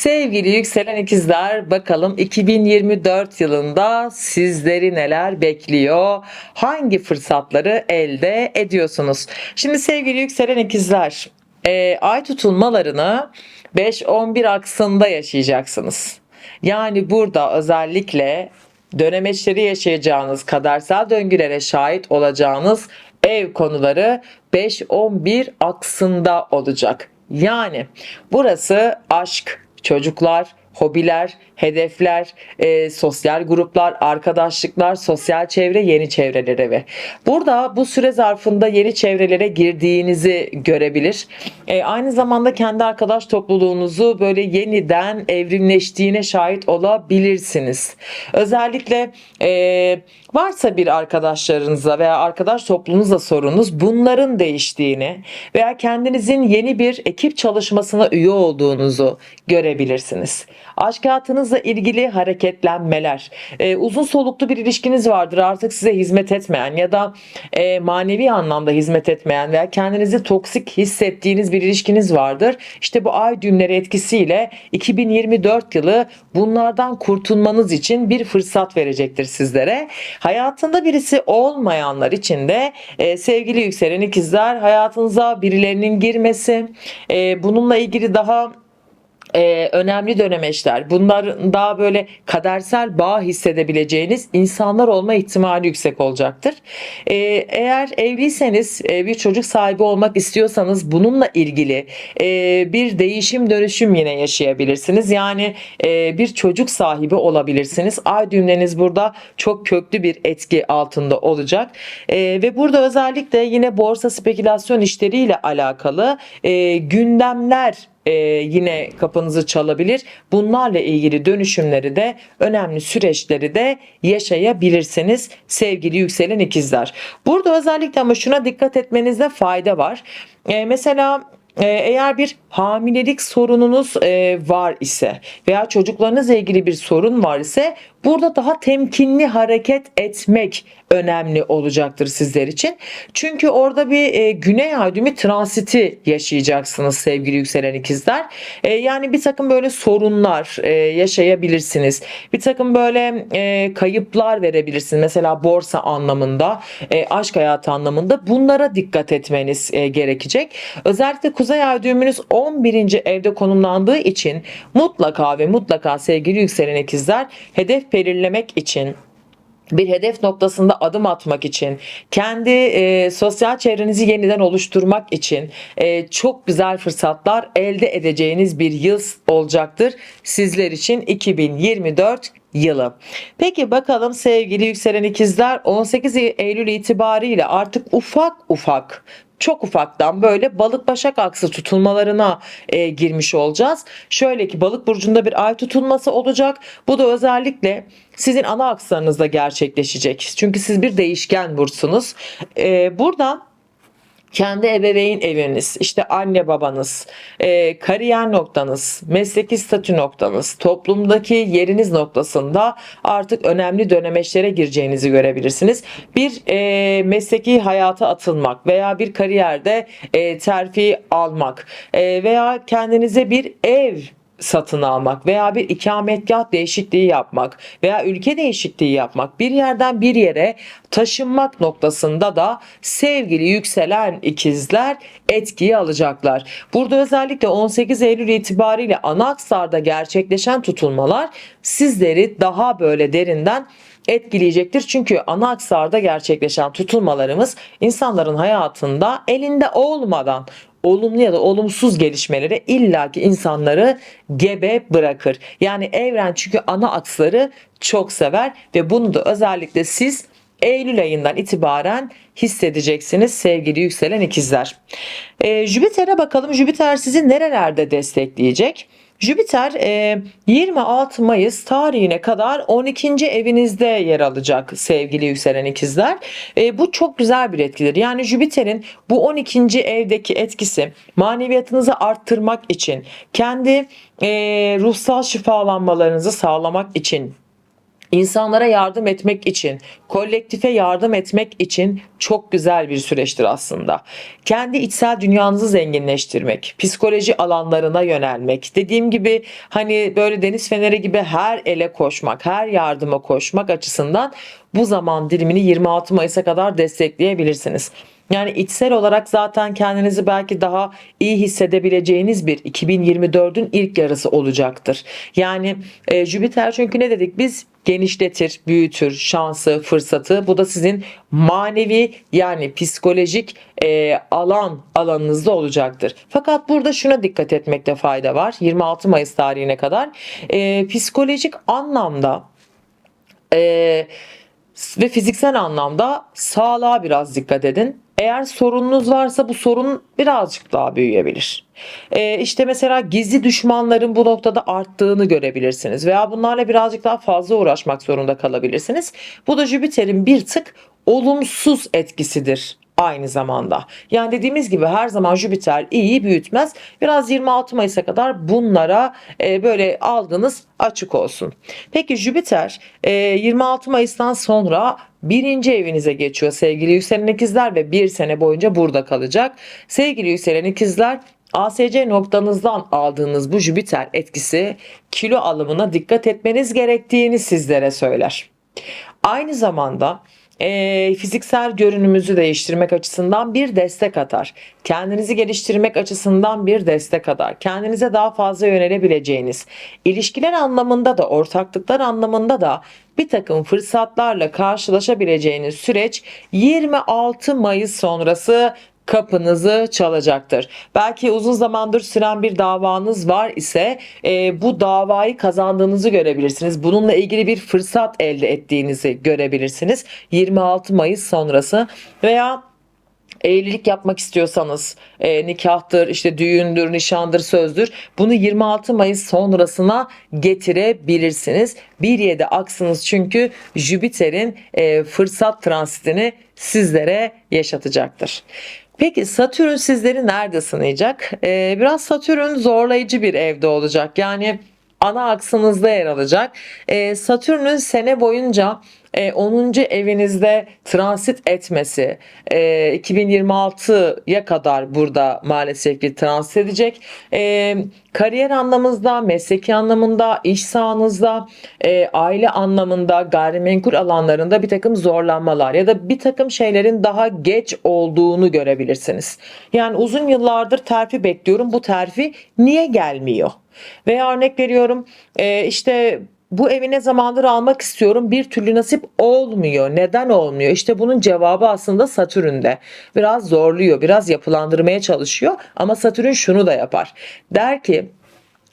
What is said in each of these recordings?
Sevgili yükselen ikizler bakalım 2024 yılında sizleri neler bekliyor? Hangi fırsatları elde ediyorsunuz? Şimdi sevgili yükselen ikizler e, ay tutulmalarını 5-11 aksında yaşayacaksınız. Yani burada özellikle dönemeçleri yaşayacağınız, kadersel döngülere şahit olacağınız ev konuları 5-11 aksında olacak. Yani burası aşk, çocuklar, hobiler, hedefler, e, sosyal gruplar, arkadaşlıklar, sosyal çevre, yeni çevreler evi. Burada bu süre zarfında yeni çevrelere girdiğinizi görebilir. E, aynı zamanda kendi arkadaş topluluğunuzu böyle yeniden evrimleştiğine şahit olabilirsiniz. Özellikle e, varsa bir arkadaşlarınızla veya arkadaş topluluğunuzla sorunuz bunların değiştiğini veya kendinizin yeni bir ekip çalışmasına üye olduğunuzu görebilirsiniz. Aşk hayatınızla ilgili hareketlenmeler, e, uzun soluklu bir ilişkiniz vardır artık size hizmet etmeyen ya da e, manevi anlamda hizmet etmeyen veya kendinizi toksik hissettiğiniz bir ilişkiniz vardır. İşte bu ay düğümleri etkisiyle 2024 yılı bunlardan kurtulmanız için bir fırsat verecektir sizlere. Hayatında birisi olmayanlar için de e, sevgili yükselen ikizler hayatınıza birilerinin girmesi, e, bununla ilgili daha e, önemli dönemeçler. Bunlar daha böyle kadersel bağ hissedebileceğiniz insanlar olma ihtimali yüksek olacaktır. E, eğer evliyseniz e, bir çocuk sahibi olmak istiyorsanız bununla ilgili e, bir değişim dönüşüm yine yaşayabilirsiniz. Yani e, bir çocuk sahibi olabilirsiniz. Ay düğümleriniz burada çok köklü bir etki altında olacak. E, ve burada özellikle yine borsa spekülasyon işleriyle alakalı e, gündemler e, yine kapınızı çalabilir. Bunlarla ilgili dönüşümleri de önemli süreçleri de yaşayabilirsiniz sevgili yükselen ikizler. Burada özellikle ama şuna dikkat etmenizde fayda var. E, mesela e, eğer bir hamilelik sorununuz e, var ise veya çocuklarınızla ilgili bir sorun var ise burada daha temkinli hareket etmek önemli olacaktır sizler için. Çünkü orada bir e, güney ay düğümü transiti yaşayacaksınız sevgili yükselen ikizler. E, yani bir takım böyle sorunlar e, yaşayabilirsiniz. Bir takım böyle e, kayıplar verebilirsiniz. Mesela borsa anlamında, e, aşk hayatı anlamında bunlara dikkat etmeniz e, gerekecek. Özellikle kuzey ay düğümünüz 11. evde konumlandığı için mutlaka ve mutlaka sevgili yükselen ikizler hedef belirlemek için bir hedef noktasında adım atmak için, kendi e, sosyal çevrenizi yeniden oluşturmak için e, çok güzel fırsatlar elde edeceğiniz bir yıl olacaktır sizler için 2024 yılı. Peki bakalım sevgili yükselen ikizler 18 Eylül itibariyle artık ufak ufak çok ufaktan böyle balık başak aksı tutulmalarına e, girmiş olacağız. Şöyle ki balık burcunda bir ay tutulması olacak. Bu da özellikle sizin ana akslarınızda gerçekleşecek. Çünkü siz bir değişken burçsunuz. E, burada kendi ebeveyn eviniz, işte anne babanız, e, kariyer noktanız, mesleki statü noktanız, toplumdaki yeriniz noktasında artık önemli dönemeçlere gireceğinizi görebilirsiniz. Bir e, mesleki hayata atılmak veya bir kariyerde e, terfi almak e, veya kendinize bir ev satın almak veya bir ikametgah değişikliği yapmak veya ülke değişikliği yapmak bir yerden bir yere taşınmak noktasında da sevgili yükselen ikizler etkiyi alacaklar. Burada özellikle 18 Eylül itibariyle ana aksarda gerçekleşen tutulmalar sizleri daha böyle derinden etkileyecektir. Çünkü ana aksarda gerçekleşen tutulmalarımız insanların hayatında elinde olmadan olumlu ya da olumsuz gelişmeleri illaki insanları gebe bırakır. Yani evren çünkü ana aksları çok sever ve bunu da özellikle siz Eylül ayından itibaren hissedeceksiniz sevgili yükselen ikizler. Ee, Jüpiter'e bakalım. Jüpiter sizi nerelerde destekleyecek? Jüpiter 26 Mayıs tarihine kadar 12. evinizde yer alacak sevgili yükselen ikizler. E, bu çok güzel bir etkidir. Yani Jüpiter'in bu 12. evdeki etkisi maneviyatınızı arttırmak için, kendi e, ruhsal şifalanmalarınızı sağlamak için insanlara yardım etmek için, kolektife yardım etmek için çok güzel bir süreçtir aslında. Kendi içsel dünyanızı zenginleştirmek, psikoloji alanlarına yönelmek, dediğim gibi hani böyle deniz feneri gibi her ele koşmak, her yardıma koşmak açısından bu zaman dilimini 26 Mayıs'a kadar destekleyebilirsiniz. Yani içsel olarak zaten kendinizi belki daha iyi hissedebileceğiniz bir 2024'ün ilk yarısı olacaktır. Yani e, Jüpiter çünkü ne dedik biz genişletir, büyütür şansı, fırsatı. Bu da sizin manevi yani psikolojik e, alan alanınızda olacaktır. Fakat burada şuna dikkat etmekte fayda var. 26 Mayıs tarihine kadar e, psikolojik anlamda e, ve fiziksel anlamda sağlığa biraz dikkat edin. Eğer sorununuz varsa bu sorun birazcık daha büyüyebilir. Ee, işte mesela gizli düşmanların bu noktada arttığını görebilirsiniz veya bunlarla birazcık daha fazla uğraşmak zorunda kalabilirsiniz. Bu da Jüpiter'in bir tık olumsuz etkisidir aynı zamanda. Yani dediğimiz gibi her zaman Jüpiter iyi büyütmez. Biraz 26 Mayıs'a kadar bunlara e, böyle algınız açık olsun. Peki Jüpiter e, 26 Mayıs'tan sonra birinci evinize geçiyor sevgili yükselen ikizler ve bir sene boyunca burada kalacak. Sevgili yükselen ikizler ASC noktanızdan aldığınız bu Jüpiter etkisi kilo alımına dikkat etmeniz gerektiğini sizlere söyler. Aynı zamanda e, fiziksel görünümüzü değiştirmek açısından bir destek atar. Kendinizi geliştirmek açısından bir destek atar. Kendinize daha fazla yönelebileceğiniz, ilişkiler anlamında da ortaklıklar anlamında da bir takım fırsatlarla karşılaşabileceğiniz süreç 26 Mayıs sonrası kapınızı çalacaktır. Belki uzun zamandır süren bir davanız var ise e, bu davayı kazandığınızı görebilirsiniz. Bununla ilgili bir fırsat elde ettiğinizi görebilirsiniz. 26 Mayıs sonrası veya evlilik yapmak istiyorsanız e, nikahtır, işte düğündür, nişandır, sözdür bunu 26 Mayıs sonrasına getirebilirsiniz. Bir yede aksınız çünkü Jüpiter'in e, fırsat transitini sizlere yaşatacaktır. Peki Satürn sizleri nerede sınayacak? Ee, biraz Satürn zorlayıcı bir evde olacak. Yani ana aksınızda yer alacak. Ee, Satürn'ün sene boyunca 10. E, evinizde transit etmesi 2026'ya e, kadar burada maalesef ki transit edecek. E, kariyer anlamında, mesleki anlamında, iş sahanızda, aile anlamında, gayrimenkul alanlarında bir takım zorlanmalar ya da bir takım şeylerin daha geç olduğunu görebilirsiniz. Yani uzun yıllardır terfi bekliyorum. Bu terfi niye gelmiyor? Veya örnek veriyorum işte bu evi ne zamandır almak istiyorum bir türlü nasip olmuyor. Neden olmuyor? İşte bunun cevabı aslında Satürn'de. Biraz zorluyor, biraz yapılandırmaya çalışıyor ama Satürn şunu da yapar. Der ki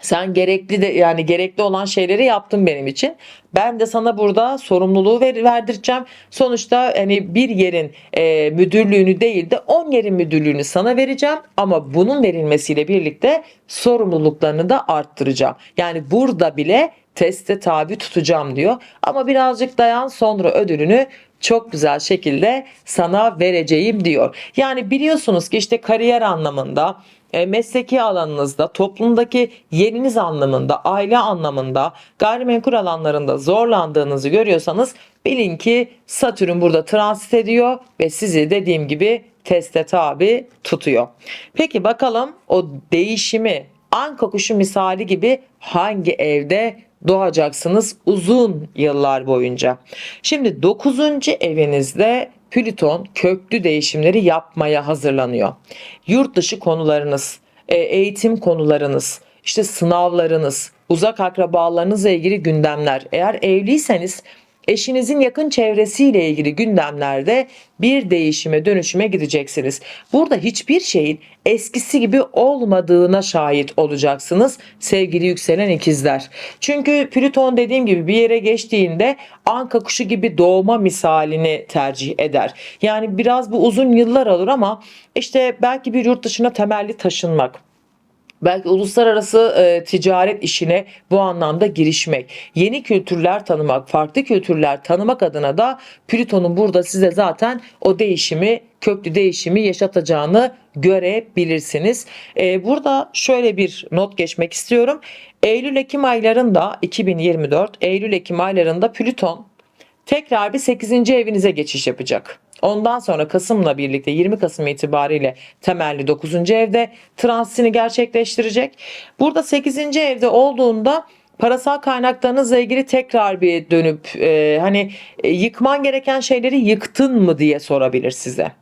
sen gerekli de yani gerekli olan şeyleri yaptın benim için. Ben de sana burada sorumluluğu ver, verdireceğim. Sonuçta hani bir yerin e, müdürlüğünü değil de 10 yerin müdürlüğünü sana vereceğim ama bunun verilmesiyle birlikte sorumluluklarını da arttıracağım. Yani burada bile teste tabi tutacağım diyor. Ama birazcık dayan sonra ödülünü çok güzel şekilde sana vereceğim diyor. Yani biliyorsunuz ki işte kariyer anlamında e, mesleki alanınızda, toplumdaki yeriniz anlamında, aile anlamında, gayrimenkul alanlarında zorlandığınızı görüyorsanız bilin ki Satürn burada transit ediyor ve sizi dediğim gibi teste tabi tutuyor. Peki bakalım o değişimi anka kuşu misali gibi hangi evde doğacaksınız uzun yıllar boyunca. Şimdi 9. evinizde Plüton köklü değişimleri yapmaya hazırlanıyor. Yurt dışı konularınız, e, eğitim konularınız, işte sınavlarınız, uzak akrabalarınızla ilgili gündemler. Eğer evliyseniz eşinizin yakın çevresiyle ilgili gündemlerde bir değişime dönüşüme gideceksiniz. Burada hiçbir şeyin eskisi gibi olmadığına şahit olacaksınız sevgili yükselen ikizler. Çünkü Plüton dediğim gibi bir yere geçtiğinde anka kuşu gibi doğma misalini tercih eder. Yani biraz bu uzun yıllar alır ama işte belki bir yurt dışına temelli taşınmak Belki uluslararası e, ticaret işine bu anlamda girişmek, yeni kültürler tanımak, farklı kültürler tanımak adına da Plüton'un burada size zaten o değişimi, köklü değişimi yaşatacağını görebilirsiniz. E, burada şöyle bir not geçmek istiyorum. Eylül-Ekim aylarında 2024 Eylül-Ekim aylarında Plüton tekrar bir 8. evinize geçiş yapacak. Ondan sonra Kasım'la birlikte 20 Kasım itibariyle temelli 9. evde transitini gerçekleştirecek. Burada 8. evde olduğunda parasal kaynaklarınızla ilgili tekrar bir dönüp e, hani e, yıkman gereken şeyleri yıktın mı diye sorabilir size.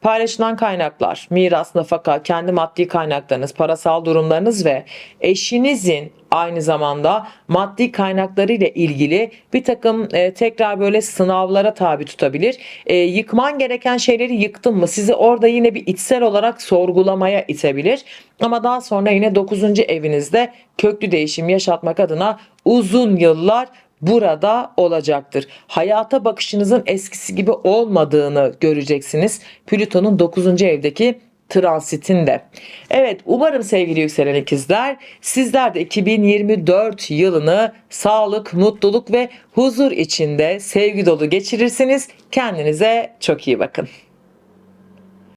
Paylaşılan kaynaklar, miras, nafaka, kendi maddi kaynaklarınız, parasal durumlarınız ve eşinizin aynı zamanda maddi kaynakları ile ilgili bir takım e, tekrar böyle sınavlara tabi tutabilir. E, yıkman gereken şeyleri yıktın mı? Sizi orada yine bir içsel olarak sorgulamaya itebilir. Ama daha sonra yine 9. evinizde köklü değişim yaşatmak adına uzun yıllar burada olacaktır. Hayata bakışınızın eskisi gibi olmadığını göreceksiniz. Plüton'un 9. evdeki transitinde. Evet umarım sevgili yükselen ikizler sizler de 2024 yılını sağlık, mutluluk ve huzur içinde sevgi dolu geçirirsiniz. Kendinize çok iyi bakın.